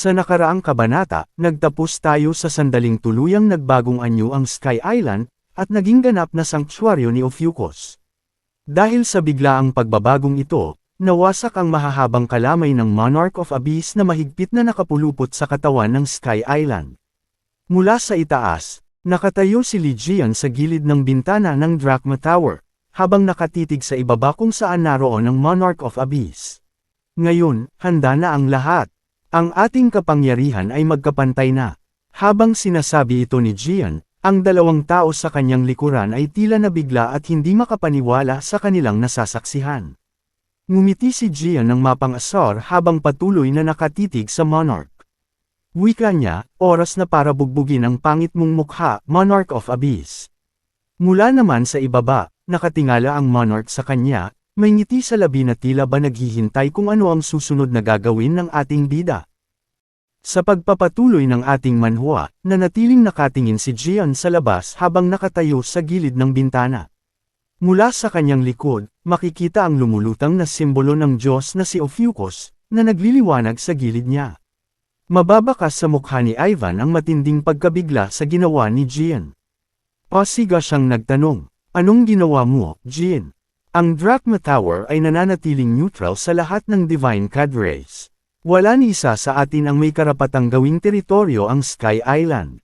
Sa nakaraang kabanata, nagtapos tayo sa sandaling tuluyang nagbagong anyo ang Sky Island, at naging ganap na sanktuaryo ni Ophiuchus. Dahil sa biglaang pagbabagong ito, nawasak ang mahahabang kalamay ng Monarch of Abyss na mahigpit na nakapulupot sa katawan ng Sky Island. Mula sa itaas, nakatayo si Ligian sa gilid ng bintana ng Drachma Tower, habang nakatitig sa ibaba kung saan naroon ang Monarch of Abyss. Ngayon, handa na ang lahat. Ang ating kapangyarihan ay magkapantay na. Habang sinasabi ito ni Gian, ang dalawang tao sa kanyang likuran ay tila nabigla at hindi makapaniwala sa kanilang nasasaksihan. Ngumiti si Gian ng mapang-asar habang patuloy na nakatitig sa Monarch. Wika niya, oras na para bugbugin ang pangit mong mukha, Monarch of Abyss. Mula naman sa ibaba, nakatingala ang Monarch sa kanya, may ngiti sa labi na tila ba naghihintay kung ano ang susunod na gagawin ng ating bida. Sa pagpapatuloy ng ating manhwa, nanatiling nakatingin si Jian sa labas habang nakatayo sa gilid ng bintana. Mula sa kanyang likod, makikita ang lumulutang na simbolo ng Diyos na si Ophiuchus, na nagliliwanag sa gilid niya. Mababakas sa mukha ni Ivan ang matinding pagkabigla sa ginawa ni Jian. Pasiga siyang nagtanong, Anong ginawa mo, Jian? Ang Drachma Tower ay nananatiling neutral sa lahat ng Divine Cadres. Wala ni isa sa atin ang may karapatang gawing teritoryo ang Sky Island.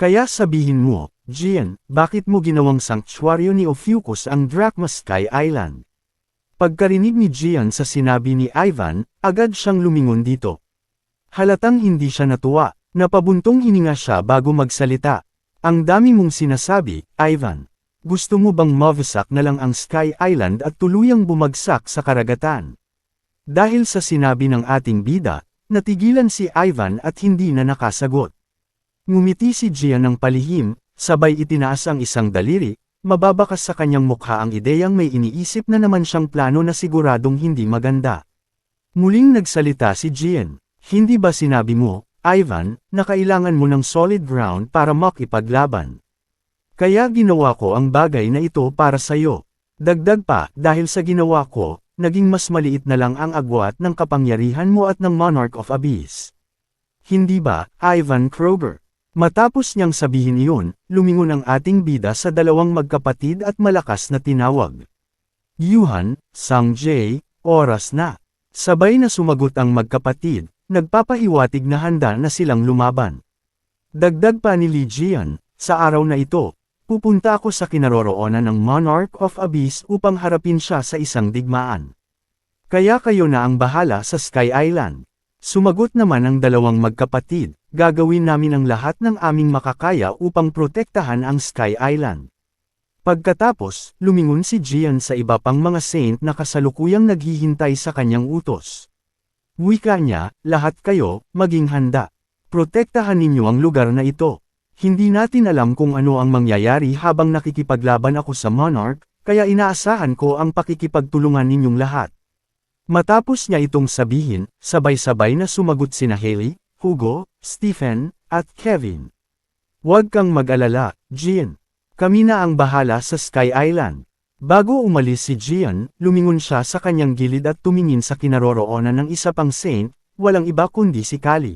Kaya sabihin mo, Gian, bakit mo ginawang sanctuaryo ni Ophiuchus ang Drachma Sky Island? Pagkarinig ni Gian sa sinabi ni Ivan, agad siyang lumingon dito. Halatang hindi siya natuwa, napabuntong hininga siya bago magsalita. Ang dami mong sinasabi, Ivan. Gusto mo bang mawasak na lang ang Sky Island at tuluyang bumagsak sa karagatan? Dahil sa sinabi ng ating bida, natigilan si Ivan at hindi na nakasagot. Ngumiti si Gia ng palihim, sabay itinaas ang isang daliri, mababakas sa kanyang mukha ang ideyang may iniisip na naman siyang plano na siguradong hindi maganda. Muling nagsalita si Gian, hindi ba sinabi mo, Ivan, na kailangan mo ng solid ground para makipaglaban? Kaya ginawa ko ang bagay na ito para sa'yo. Dagdag pa, dahil sa ginawa ko, naging mas maliit na lang ang agwat ng kapangyarihan mo at ng Monarch of Abyss. Hindi ba, Ivan Kroger? Matapos niyang sabihin iyon, lumingon ang ating bida sa dalawang magkapatid at malakas na tinawag. Yuhan, Sang Jae, oras na. Sabay na sumagot ang magkapatid, nagpapahiwatig na handa na silang lumaban. Dagdag pa ni Li Jian, sa araw na ito, Pupunta ako sa kinaroroonan ng Monarch of Abyss upang harapin siya sa isang digmaan. Kaya kayo na ang bahala sa Sky Island. Sumagot naman ang dalawang magkapatid, gagawin namin ang lahat ng aming makakaya upang protektahan ang Sky Island. Pagkatapos, lumingon si Gian sa iba pang mga saint na kasalukuyang naghihintay sa kanyang utos. Wika niya, lahat kayo, maging handa. Protektahan ninyo ang lugar na ito. Hindi natin alam kung ano ang mangyayari habang nakikipaglaban ako sa Monarch, kaya inaasahan ko ang pakikipagtulungan ninyong lahat. Matapos niya itong sabihin, sabay-sabay na sumagot sina Haley, Hugo, Stephen, at Kevin. Huwag kang mag-alala, Gian. Kami na ang bahala sa Sky Island. Bago umalis si Gian, lumingon siya sa kanyang gilid at tumingin sa kinaroroonan ng isa pang saint, walang iba kundi si Kali.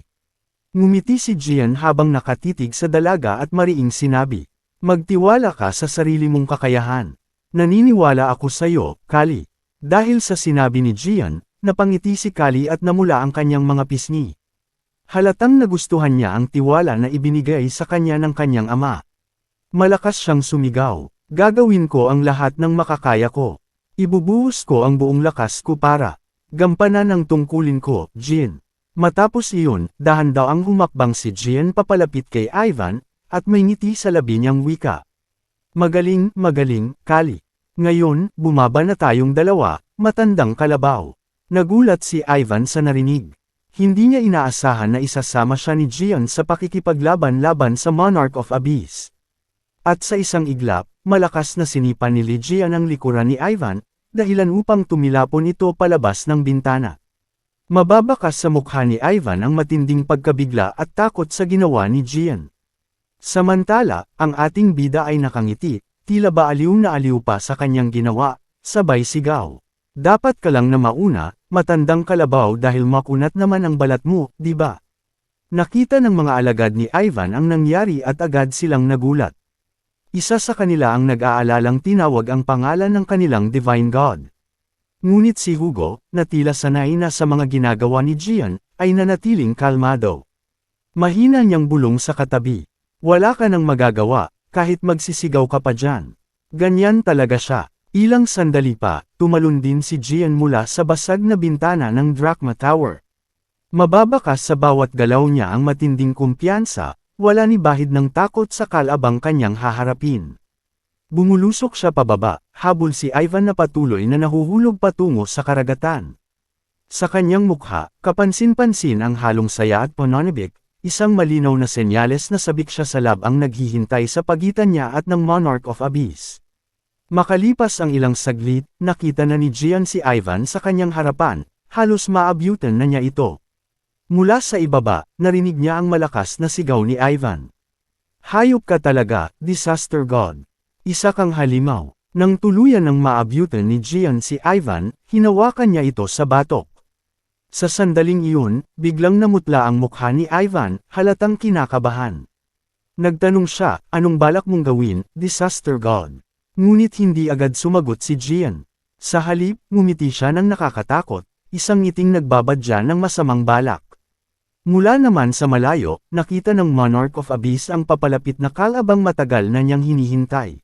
Ngumiti si Jian habang nakatitig sa dalaga at mariing sinabi. Magtiwala ka sa sarili mong kakayahan. Naniniwala ako sa iyo, Kali. Dahil sa sinabi ni Jian, napangiti si Kali at namula ang kanyang mga pisngi. Halatang nagustuhan niya ang tiwala na ibinigay sa kanya ng kanyang ama. Malakas siyang sumigaw. Gagawin ko ang lahat ng makakaya ko. Ibubuhos ko ang buong lakas ko para gampanan ang tungkulin ko, Jin. Matapos iyon, dahan daw ang humakbang si Jian papalapit kay Ivan, at may ngiti sa labi niyang wika. Magaling, magaling, Kali. Ngayon, bumaba na tayong dalawa, matandang kalabaw. Nagulat si Ivan sa narinig. Hindi niya inaasahan na isasama siya ni Jian sa pakikipaglaban-laban sa Monarch of Abyss. At sa isang iglap, malakas na sinipan ni Ligian ang likuran ni Ivan, dahilan upang tumilapon ito palabas ng bintana. Mababakas sa mukha ni Ivan ang matinding pagkabigla at takot sa ginawa ni Gian. Samantala, ang ating bida ay nakangiti, tila ba aliw na aliw pa sa kanyang ginawa, sabay sigaw. Dapat ka lang na mauna, matandang kalabaw dahil makunat naman ang balat mo, di ba? Nakita ng mga alagad ni Ivan ang nangyari at agad silang nagulat. Isa sa kanila ang nag-aalalang tinawag ang pangalan ng kanilang Divine God. Ngunit si Hugo, na tila sanay na sa mga ginagawa ni Gian, ay nanatiling kalmado. Mahina niyang bulong sa katabi. Wala ka nang magagawa, kahit magsisigaw ka pa dyan. Ganyan talaga siya. Ilang sandali pa, tumalon din si Gian mula sa basag na bintana ng Drachma Tower. Mababakas sa bawat galaw niya ang matinding kumpiyansa, wala ni bahid ng takot sa kalabang kanyang haharapin. Bumulusok siya pababa, habol si Ivan na patuloy na nahuhulog patungo sa karagatan. Sa kanyang mukha, kapansin-pansin ang halong saya at panonibik, isang malinaw na senyales na sabik siya sa lab ang naghihintay sa pagitan niya at ng Monarch of Abyss. Makalipas ang ilang saglit, nakita na ni Gian si Ivan sa kanyang harapan, halos maabyutan na niya ito. Mula sa ibaba, narinig niya ang malakas na sigaw ni Ivan. Hayop ka talaga, disaster god. Isa kang halimaw. Nang tuluyan ng maabyutan ni Gian si Ivan, hinawakan niya ito sa batok. Sa sandaling iyon, biglang namutla ang mukha ni Ivan, halatang kinakabahan. Nagtanong siya, anong balak mong gawin, disaster god? Ngunit hindi agad sumagot si Gian. Sa halip, ngumiti siya ng nakakatakot, isang ngiting nagbabadya ng masamang balak. Mula naman sa malayo, nakita ng Monarch of Abyss ang papalapit na kalabang matagal na niyang hinihintay.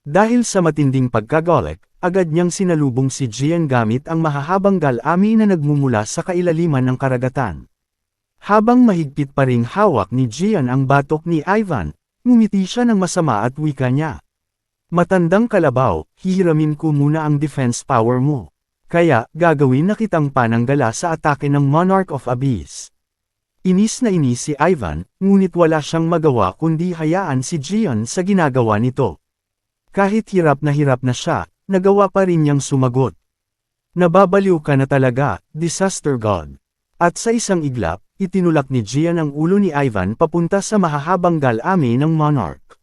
Dahil sa matinding pagkagolek, agad niyang sinalubong si Gian gamit ang mahahabang galami na nagmumula sa kailaliman ng karagatan. Habang mahigpit pa ring hawak ni Gian ang batok ni Ivan, ngumiti siya ng masama at wika niya. Matandang kalabaw, hihiramin ko muna ang defense power mo. Kaya, gagawin na kitang pananggala sa atake ng Monarch of Abyss. Inis na inis si Ivan, ngunit wala siyang magawa kundi hayaan si Gian sa ginagawa nito. Kahit hirap na hirap na siya, nagawa pa rin niyang sumagot. Nababaliw ka na talaga, disaster god. At sa isang iglap, itinulak ni Gian ang ulo ni Ivan papunta sa mahahabang galami ng monarch.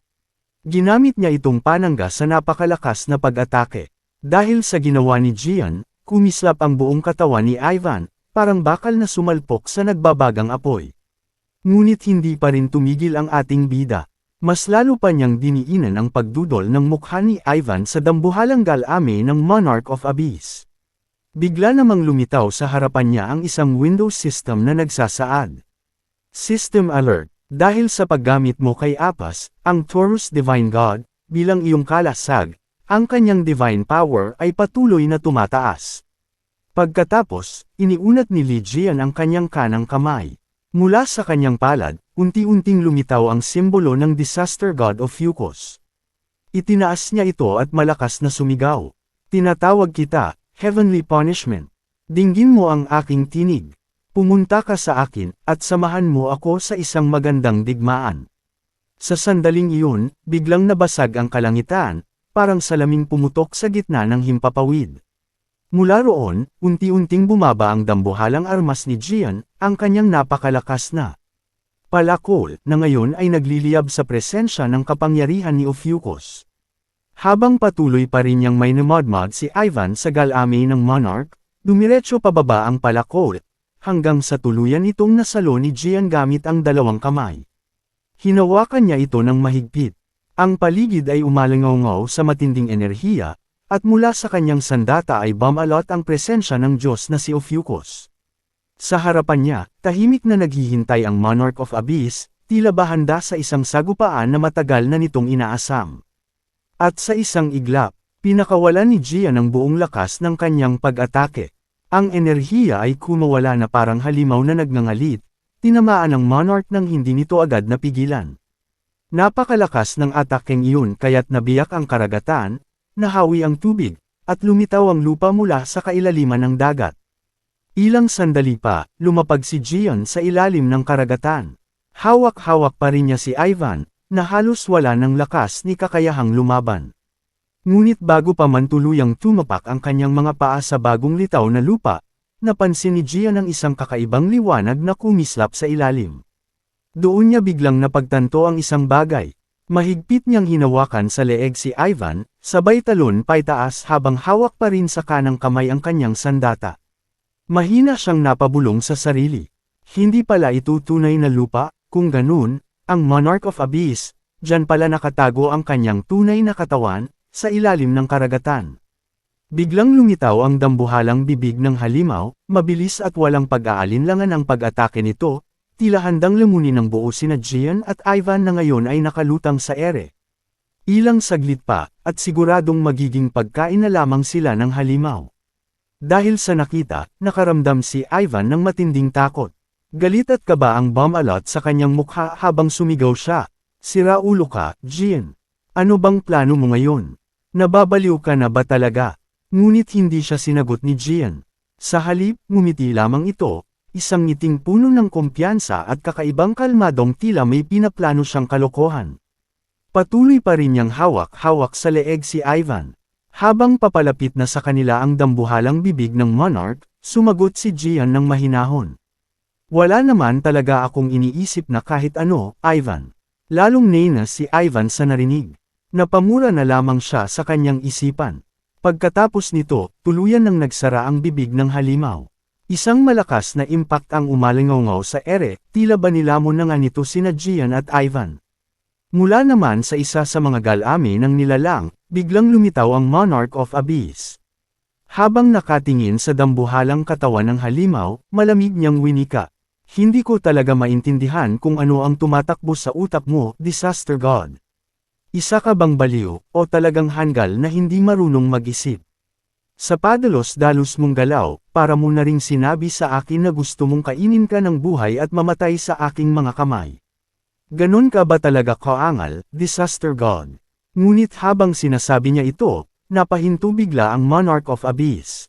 Ginamit niya itong panangga sa napakalakas na pag-atake. Dahil sa ginawa ni Gian, kumislap ang buong katawan ni Ivan, parang bakal na sumalpok sa nagbabagang apoy. Ngunit hindi pa rin tumigil ang ating bida. Mas lalo pa niyang diniinan ang pagdudol ng mukha ni Ivan sa dambuhalang galame ng Monarch of Abyss. Bigla namang lumitaw sa harapan niya ang isang Windows system na nagsasaad. System Alert Dahil sa paggamit mo kay Apas, ang Taurus Divine God, bilang iyong kalasag, ang kanyang divine power ay patuloy na tumataas. Pagkatapos, iniunat ni Ligian ang kanyang kanang kamay. Mula sa kanyang palad, unti-unting lumitaw ang simbolo ng disaster god of Fucus. Itinaas niya ito at malakas na sumigaw. Tinatawag kita, heavenly punishment. Dinggin mo ang aking tinig. Pumunta ka sa akin, at samahan mo ako sa isang magandang digmaan. Sa sandaling iyon, biglang nabasag ang kalangitan, parang salaming pumutok sa gitna ng himpapawid. Mula roon, unti-unting bumaba ang dambuhalang armas ni Gian, ang kanyang napakalakas na palakol, na ngayon ay nagliliyab sa presensya ng kapangyarihan ni Ophiuchus. Habang patuloy pa rin niyang may namadmad si Ivan sa galami ng monarch, dumiretso pababa ang palakol, hanggang sa tuluyan itong nasalo ni Gian gamit ang dalawang kamay. Hinawakan niya ito ng mahigpit. Ang paligid ay umalangaw sa matinding enerhiya, at mula sa kanyang sandata ay bumalot ang presensya ng Diyos na si Ophiuchus. Sa harapan niya, tahimik na naghihintay ang Monarch of Abyss, tila ba handa sa isang sagupaan na matagal na nitong inaasam. At sa isang iglap, pinakawalan ni Gia ng buong lakas ng kanyang pag-atake. Ang enerhiya ay kumawala na parang halimaw na nagngangalit, tinamaan ng Monarch nang hindi nito agad napigilan. Napakalakas ng atakeng iyon kaya't nabiyak ang karagatan, nahawi ang tubig, at lumitaw ang lupa mula sa kailaliman ng dagat. Ilang sandali pa, lumapag si Gian sa ilalim ng karagatan. Hawak-hawak pa rin niya si Ivan, na halos wala ng lakas ni kakayahang lumaban. Ngunit bago pa man tuluyang tumapak ang kanyang mga paa sa bagong litaw na lupa, napansin ni Gian ang isang kakaibang liwanag na kumislap sa ilalim. Doon niya biglang napagtanto ang isang bagay, Mahigpit niyang hinawakan sa leeg si Ivan, sabay talon paitaas habang hawak pa rin sa kanang kamay ang kanyang sandata. Mahina siyang napabulong sa sarili. Hindi pala ito tunay na lupa, kung ganun, ang Monarch of Abyss, dyan pala nakatago ang kanyang tunay na katawan, sa ilalim ng karagatan. Biglang lumitaw ang dambuhalang bibig ng halimaw, mabilis at walang pag-aalinlangan ang pag-atake nito, tila handang lamunin ng buo sina Gian at Ivan na ngayon ay nakalutang sa ere. Ilang saglit pa, at siguradong magiging pagkain na lamang sila ng halimaw. Dahil sa nakita, nakaramdam si Ivan ng matinding takot. Galit at kaba ang bomb-alot sa kanyang mukha habang sumigaw siya. Sira ulo ka, Jin. Ano bang plano mo ngayon? Nababaliw ka na ba talaga? Ngunit hindi siya sinagot ni Jian. Sa halip, ngumiti lamang ito, isang ngiting puno ng kumpiyansa at kakaibang kalmadong tila may pinaplano siyang kalokohan. Patuloy pa rin niyang hawak-hawak sa leeg si Ivan. Habang papalapit na sa kanila ang dambuhalang bibig ng monarch, sumagot si Jian ng mahinahon. Wala naman talaga akong iniisip na kahit ano, Ivan. Lalong nena si Ivan sa narinig. Napamura na lamang siya sa kanyang isipan. Pagkatapos nito, tuluyan nang nagsara ang bibig ng halimaw. Isang malakas na impact ang umalingaw sa ere, tila ba nilamon na nga nito sina Gian at Ivan. Mula naman sa isa sa mga galami ng nilalang, biglang lumitaw ang Monarch of Abyss. Habang nakatingin sa dambuhalang katawan ng halimaw, malamig niyang winika. Hindi ko talaga maintindihan kung ano ang tumatakbo sa utak mo, Disaster God. Isa ka bang baliw, o talagang hanggal na hindi marunong mag-isip? Sa padalos-dalos mong galaw, para mo na ring sinabi sa akin na gusto mong kainin ka ng buhay at mamatay sa aking mga kamay. Ganon ka ba talaga kaangal, Disaster God? Ngunit habang sinasabi niya ito, napahinto bigla ang Monarch of Abyss.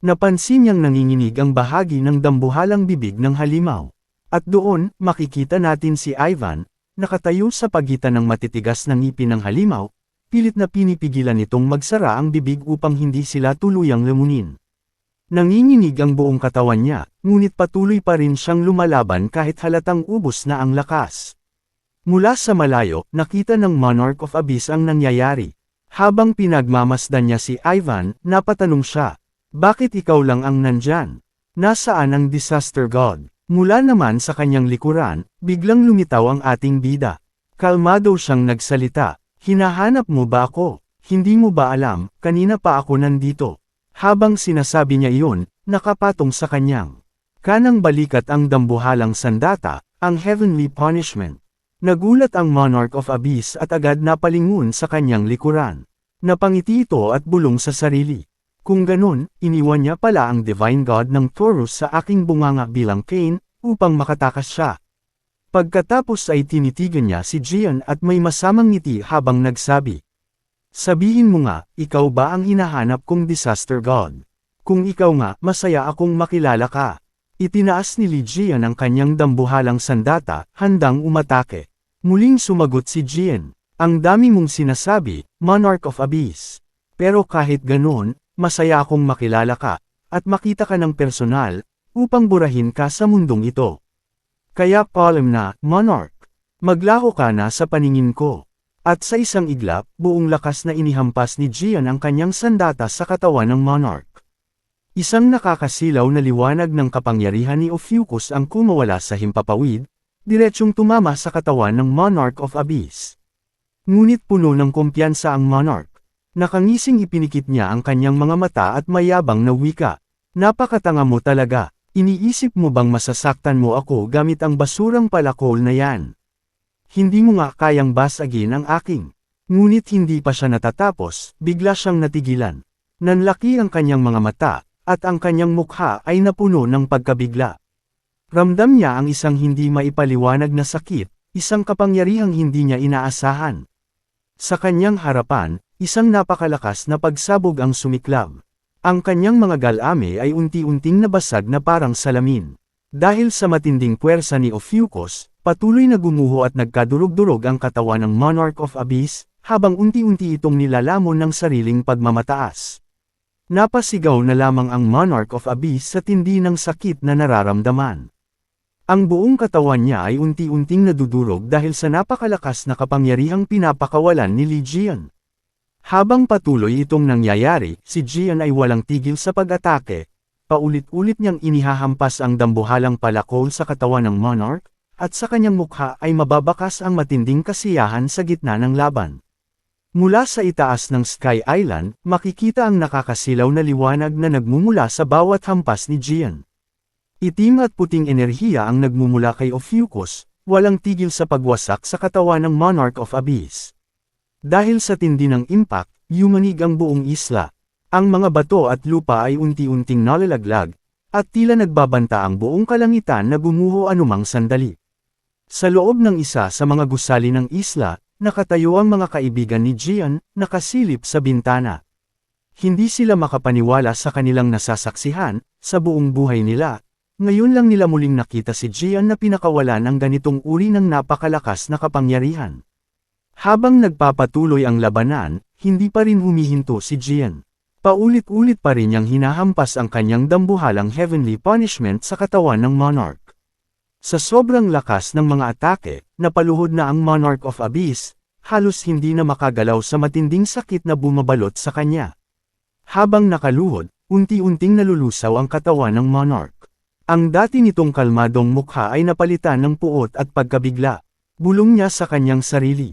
Napansin niyang nanginginig ang bahagi ng dambuhalang bibig ng halimaw. At doon, makikita natin si Ivan, nakatayo sa pagitan ng matitigas na ngipin ng halimaw, pilit na pinipigilan nitong magsara ang bibig upang hindi sila tuluyang lamunin. Nanginginig ang buong katawan niya, ngunit patuloy pa rin siyang lumalaban kahit halatang ubos na ang lakas. Mula sa malayo, nakita ng Monarch of Abyss ang nangyayari. Habang pinagmamasdan niya si Ivan, napatanong siya, bakit ikaw lang ang nandyan? Nasaan ang disaster god? Mula naman sa kanyang likuran, biglang lumitaw ang ating bida. Kalmado siyang nagsalita, hinahanap mo ba ako? Hindi mo ba alam, kanina pa ako nandito. Habang sinasabi niya iyon, nakapatong sa kanyang kanang balikat ang dambuhalang sandata, ang heavenly punishment. Nagulat ang Monarch of Abyss at agad napalingon sa kanyang likuran. Napangiti ito at bulong sa sarili. Kung ganun, iniwan niya pala ang Divine God ng Taurus sa aking bunganga bilang Cain, upang makatakas siya. Pagkatapos ay tinitigan niya si Gian at may masamang ngiti habang nagsabi. Sabihin mo nga, ikaw ba ang hinahanap kong Disaster God? Kung ikaw nga, masaya akong makilala ka. Itinaas ni Gian ang kanyang dambuhalang sandata, handang umatake. Muling sumagot si Gian. Ang dami mong sinasabi, Monarch of Abyss. Pero kahit ganoon, masaya akong makilala ka, at makita ka ng personal, upang burahin ka sa mundong ito. Kaya palm na, Monarch, maglaho ka na sa paningin ko. At sa isang iglap, buong lakas na inihampas ni Gian ang kanyang sandata sa katawan ng Monarch. Isang nakakasilaw na liwanag ng kapangyarihan ni Ophiuchus ang kumawala sa himpapawid, diretsyong tumama sa katawan ng Monarch of Abyss. Ngunit puno ng kumpiyansa ang Monarch. Nakangising ipinikit niya ang kanyang mga mata at mayabang na wika. Napakatanga mo talaga, iniisip mo bang masasaktan mo ako gamit ang basurang palakol na yan? Hindi mo nga kayang basagin ang aking. Ngunit hindi pa siya natatapos, bigla siyang natigilan. Nanlaki ang kanyang mga mata, at ang kanyang mukha ay napuno ng pagkabigla. Ramdam niya ang isang hindi maipaliwanag na sakit, isang kapangyarihang hindi niya inaasahan. Sa kanyang harapan, Isang napakalakas na pagsabog ang sumiklab. Ang kanyang mga galame ay unti-unting nabasag na parang salamin. Dahil sa matinding puwersa ni Ophiuchus, patuloy na gumuho at nagkadurog-durog ang katawan ng Monarch of Abyss, habang unti-unti itong nilalamon ng sariling pagmamataas. Napasigaw na lamang ang Monarch of Abyss sa tindi ng sakit na nararamdaman. Ang buong katawan niya ay unti-unting nadudurog dahil sa napakalakas na kapangyarihang pinapakawalan ni Legion. Habang patuloy itong nangyayari, si Gian ay walang tigil sa pag-atake. paulit-ulit niyang inihahampas ang dambuhalang palakol sa katawan ng monarch, at sa kanyang mukha ay mababakas ang matinding kasiyahan sa gitna ng laban. Mula sa itaas ng Sky Island, makikita ang nakakasilaw na liwanag na nagmumula sa bawat hampas ni Gian. Itim at puting enerhiya ang nagmumula kay Ophiuchus, walang tigil sa pagwasak sa katawan ng Monarch of Abyss. Dahil sa tindi ng impact, yumanig ang buong isla. Ang mga bato at lupa ay unti-unting nalalaglag, at tila nagbabanta ang buong kalangitan na gumuho anumang sandali. Sa loob ng isa sa mga gusali ng isla, nakatayo ang mga kaibigan ni Gian, nakasilip sa bintana. Hindi sila makapaniwala sa kanilang nasasaksihan, sa buong buhay nila. Ngayon lang nila muling nakita si Gian na pinakawalan ng ganitong uri ng napakalakas na kapangyarihan. Habang nagpapatuloy ang labanan, hindi pa rin humihinto si Gian. Paulit-ulit pa rin niyang hinahampas ang kanyang dambuhalang heavenly punishment sa katawan ng monarch. Sa sobrang lakas ng mga atake, napaluhod na ang Monarch of Abyss, halos hindi na makagalaw sa matinding sakit na bumabalot sa kanya. Habang nakaluhod, unti-unting nalulusaw ang katawan ng Monarch. Ang dati nitong kalmadong mukha ay napalitan ng puot at pagkabigla. Bulong niya sa kanyang sarili.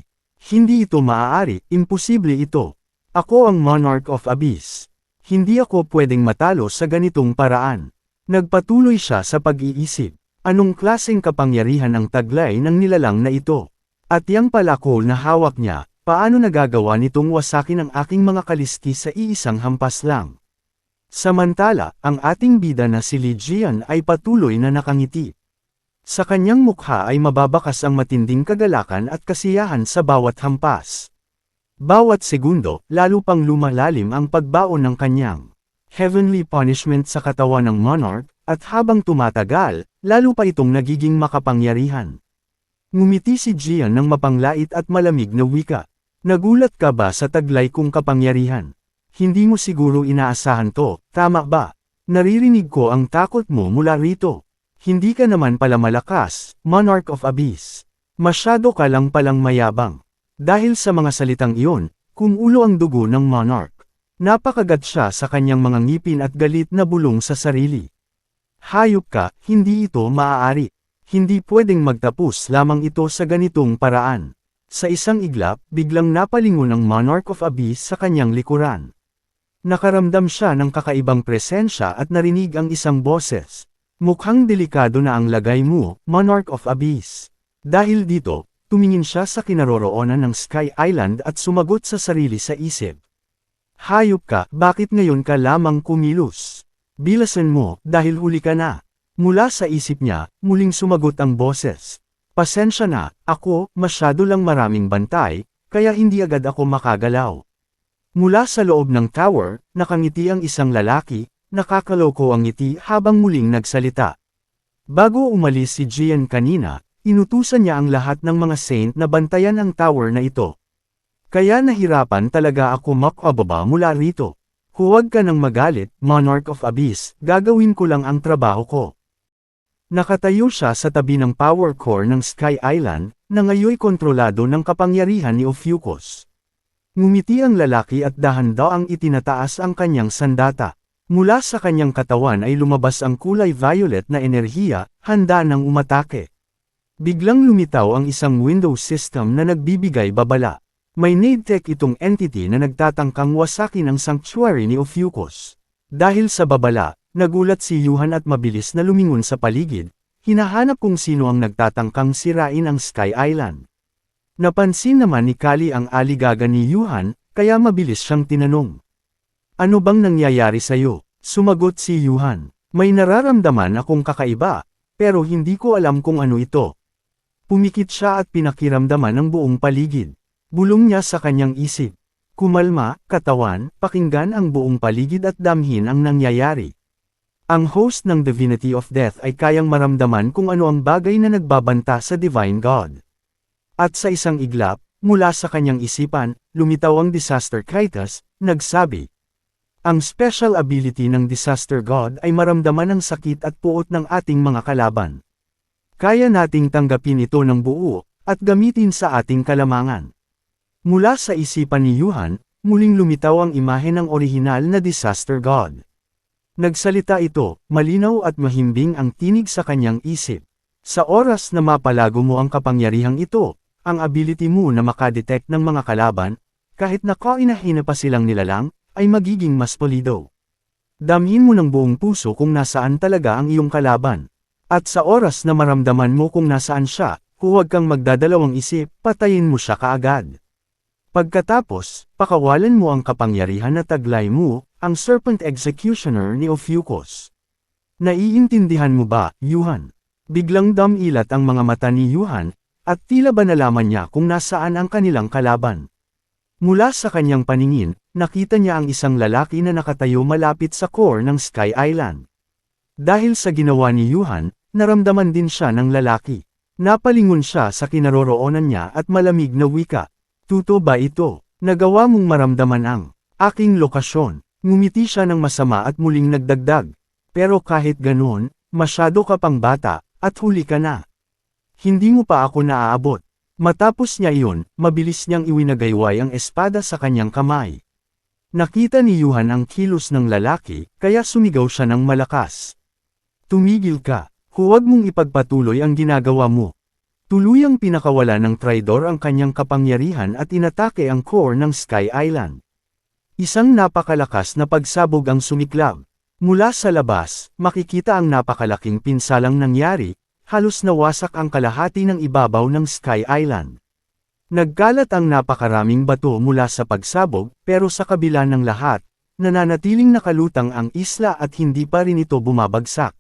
Hindi ito maaari, imposible ito. Ako ang Monarch of Abyss. Hindi ako pwedeng matalo sa ganitong paraan. Nagpatuloy siya sa pag-iisip. Anong klaseng kapangyarihan ang taglay ng nilalang na ito? At yang palakol na hawak niya, paano nagagawa nitong wasakin ang aking mga kalisti sa iisang hampas lang? Samantala, ang ating bida na si Lijian ay patuloy na nakangiti. Sa kanyang mukha ay mababakas ang matinding kagalakan at kasiyahan sa bawat hampas. Bawat segundo, lalo pang lumalalim ang pagbaon ng kanyang heavenly punishment sa katawan ng monarch, at habang tumatagal, lalo pa itong nagiging makapangyarihan. Ngumiti si Gian ng mapanglait at malamig na wika. Nagulat ka ba sa taglay kong kapangyarihan? Hindi mo siguro inaasahan to, tama ba? Naririnig ko ang takot mo mula rito. Hindi ka naman pala malakas, Monarch of Abyss. Masyado ka lang palang mayabang. Dahil sa mga salitang iyon, kumulo ang dugo ng monarch. Napakagat siya sa kanyang mga ngipin at galit na bulong sa sarili. Hayop ka, hindi ito maaari. Hindi pwedeng magtapos lamang ito sa ganitong paraan. Sa isang iglap, biglang napalingon ang Monarch of Abyss sa kanyang likuran. Nakaramdam siya ng kakaibang presensya at narinig ang isang boses. Mukhang delikado na ang lagay mo, Monarch of Abyss. Dahil dito, Tumingin siya sa kinaroroonan ng Sky Island at sumagot sa sarili sa isip. Hayop ka, bakit ngayon ka lamang kumilos? Bilasan mo, dahil huli ka na. Mula sa isip niya, muling sumagot ang boses. Pasensya na, ako, masyado lang maraming bantay, kaya hindi agad ako makagalaw. Mula sa loob ng tower, nakangiti ang isang lalaki, nakakaloko ang ngiti habang muling nagsalita. Bago umalis si Gian kanina, Inutusan niya ang lahat ng mga saint na bantayan ang tower na ito. Kaya nahirapan talaga ako makababa mula rito. Huwag ka nang magalit, Monarch of Abyss, gagawin ko lang ang trabaho ko. Nakatayo siya sa tabi ng power core ng Sky Island, na ngayoy kontrolado ng kapangyarihan ni Ophiuchus. Ngumiti ang lalaki at dahan-daang itinataas ang kanyang sandata. Mula sa kanyang katawan ay lumabas ang kulay violet na enerhiya, handa ng umatake. Biglang lumitaw ang isang Windows system na nagbibigay babala. May NADTech itong entity na nagtatangkang wasakin ang sanctuary ni Ophiuchus. Dahil sa babala, nagulat si Yuhan at mabilis na lumingon sa paligid, hinahanap kung sino ang nagtatangkang sirain ang Sky Island. Napansin naman ni Kali ang aligaga ni Yuhan, kaya mabilis siyang tinanong. Ano bang nangyayari sa'yo? Sumagot si Yuhan. May nararamdaman akong kakaiba, pero hindi ko alam kung ano ito. Pumikit siya at pinakiramdaman ang buong paligid. Bulong niya sa kanyang isip. Kumalma, katawan, pakinggan ang buong paligid at damhin ang nangyayari. Ang host ng Divinity of Death ay kayang maramdaman kung ano ang bagay na nagbabanta sa Divine God. At sa isang iglap, mula sa kanyang isipan, lumitaw ang Disaster Kitus, nagsabi. Ang special ability ng Disaster God ay maramdaman ang sakit at puot ng ating mga kalaban. Kaya nating tanggapin ito ng buo, at gamitin sa ating kalamangan. Mula sa isipan ni Yuhan, muling lumitaw ang imahe ng orihinal na disaster god. Nagsalita ito, malinaw at mahimbing ang tinig sa kanyang isip. Sa oras na mapalago mo ang kapangyarihang ito, ang ability mo na makadetect ng mga kalaban, kahit na kainahina pa silang nilalang, ay magiging mas polido. Damhin mo ng buong puso kung nasaan talaga ang iyong kalaban. At sa oras na maramdaman mo kung nasaan siya, huwag kang magdadalawang isip, patayin mo siya kaagad. Pagkatapos, pakawalan mo ang kapangyarihan na taglay mo, ang Serpent Executioner ni Ophiuchus. Naiintindihan mo ba, Yuhan? Biglang damilat ang mga mata ni Yuhan, at tila ba nalaman niya kung nasaan ang kanilang kalaban. Mula sa kanyang paningin, nakita niya ang isang lalaki na nakatayo malapit sa core ng Sky Island. Dahil sa ginawa ni Yuhan, naramdaman din siya ng lalaki. Napalingon siya sa kinaroroonan niya at malamig na wika. Tuto ba ito? Nagawa mong maramdaman ang aking lokasyon. Ngumiti siya ng masama at muling nagdagdag. Pero kahit ganoon, masyado ka pang bata, at huli ka na. Hindi mo pa ako naaabot. Matapos niya iyon, mabilis niyang iwinagayway ang espada sa kanyang kamay. Nakita ni Yuhan ang kilos ng lalaki, kaya sumigaw siya ng malakas. Tumigil ka, huwag mong ipagpatuloy ang ginagawa mo. Tuluyang pinakawala ng traidor ang kanyang kapangyarihan at inatake ang core ng Sky Island. Isang napakalakas na pagsabog ang sumiklab. Mula sa labas, makikita ang napakalaking pinsalang nangyari, halos nawasak ang kalahati ng ibabaw ng Sky Island. Nagkalat ang napakaraming bato mula sa pagsabog, pero sa kabila ng lahat, nananatiling nakalutang ang isla at hindi pa rin ito bumabagsak.